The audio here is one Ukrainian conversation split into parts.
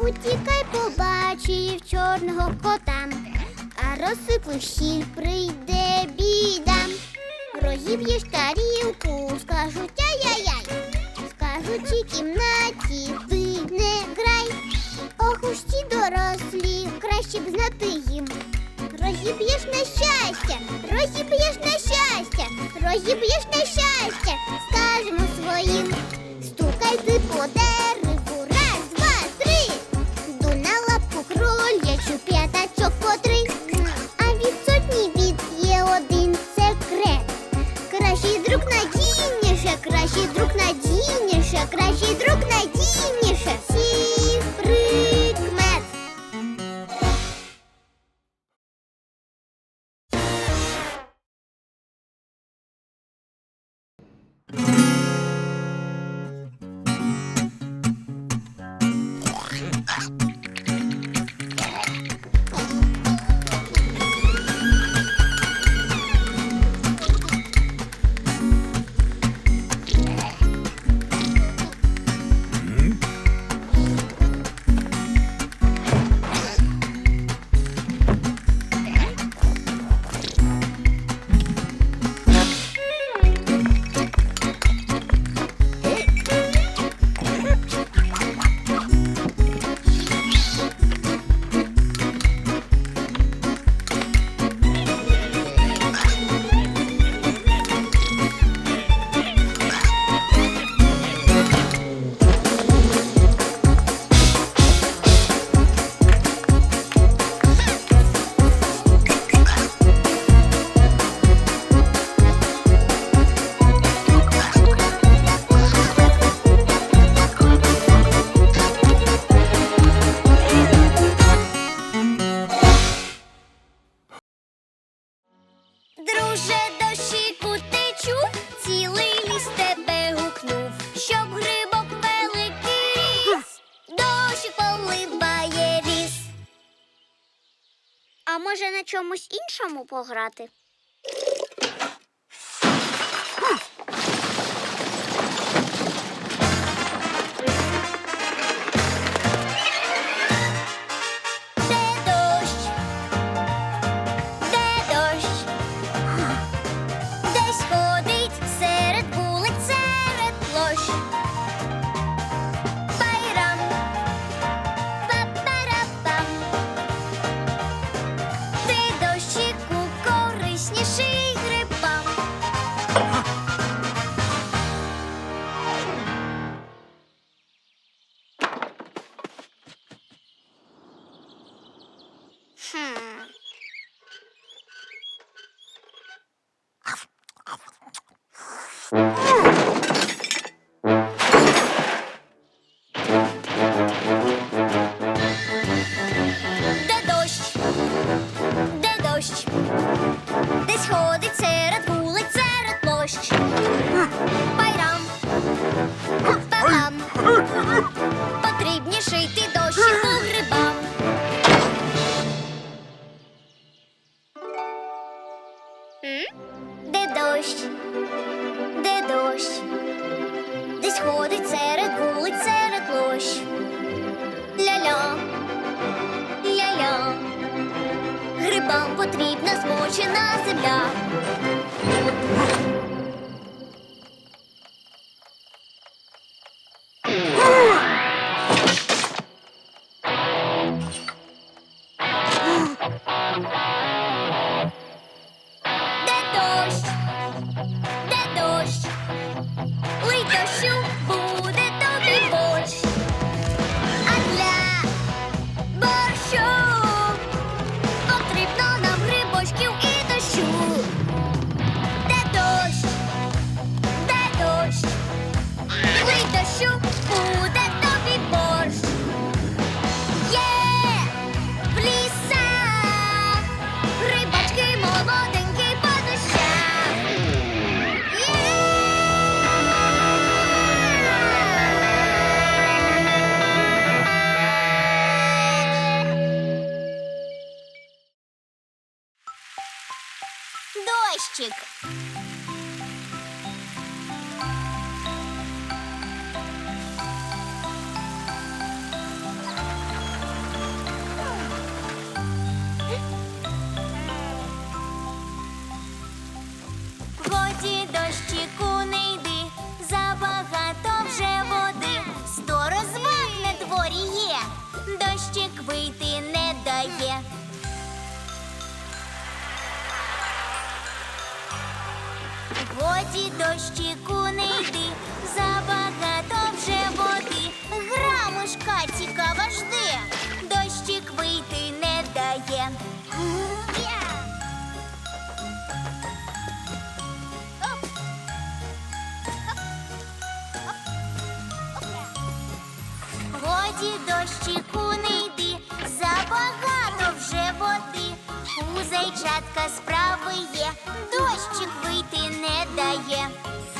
Утікай, побачив чорного кота, а розсипу щіль прийде біда. Рогів є тарілку, скажуть ай-яй-яй, скажуть у кімнаті ти не грай. Ох уж ті дорослі, краще б знати їм. Розіб'єш на щастя, розіб'єш на щастя, розіб'єш на щастя. чомусь іншому пограти? Hmm. хрещик. дощіку не йди, забагато вже води. Грамушка цікава жде, дощик вийти не дає. Годі дощіку не йди, забагато вже води. У зайчатка справи є, дощик вийти. yeah.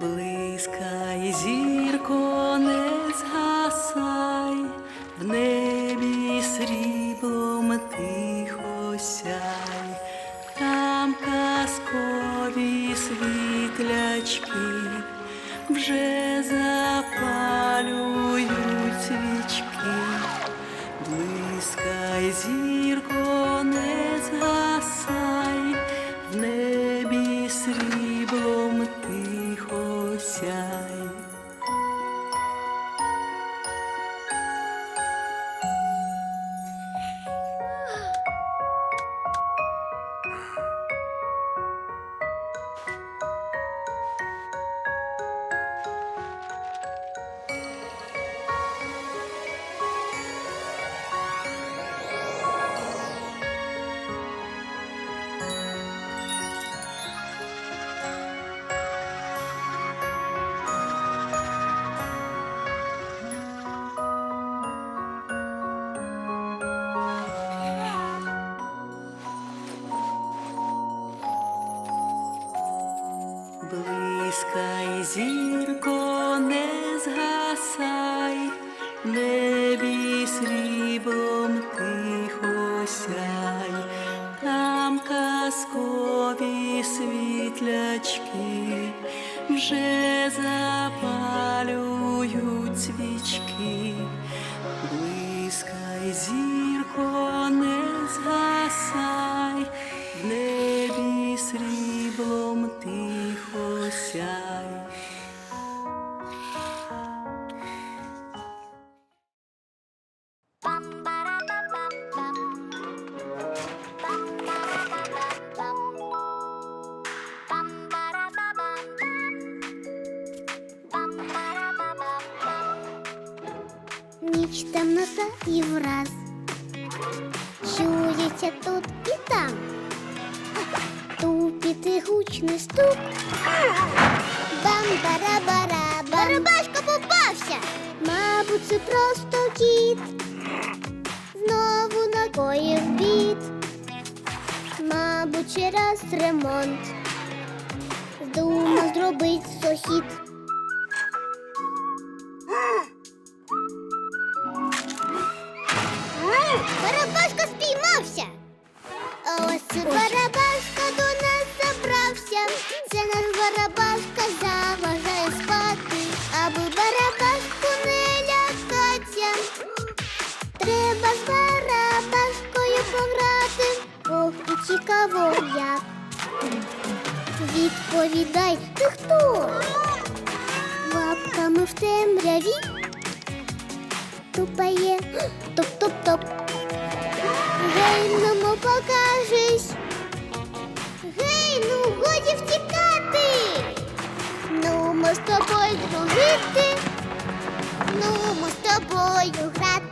близька і зі. Блискай, зірко, не згасай, небі сріблом тихо сяй, там казкові світлячки вже запалюють свічки. Ніч темнота і враз. Чується тут і там. Тупіти гучний стук. Бам-бара-бара Барабашка попався. Мабуть, це просто кіт. Знову накоїв бід Мабуть, через ремонт. Здумав зробить сохід як. Відповідай, ти хто? Лапками в темряві тупає топ-топ-топ. Гей, ну покажись. Гей, ну годі втікати. Ну, ми з тобою дружити. Ну, ми з тобою грати.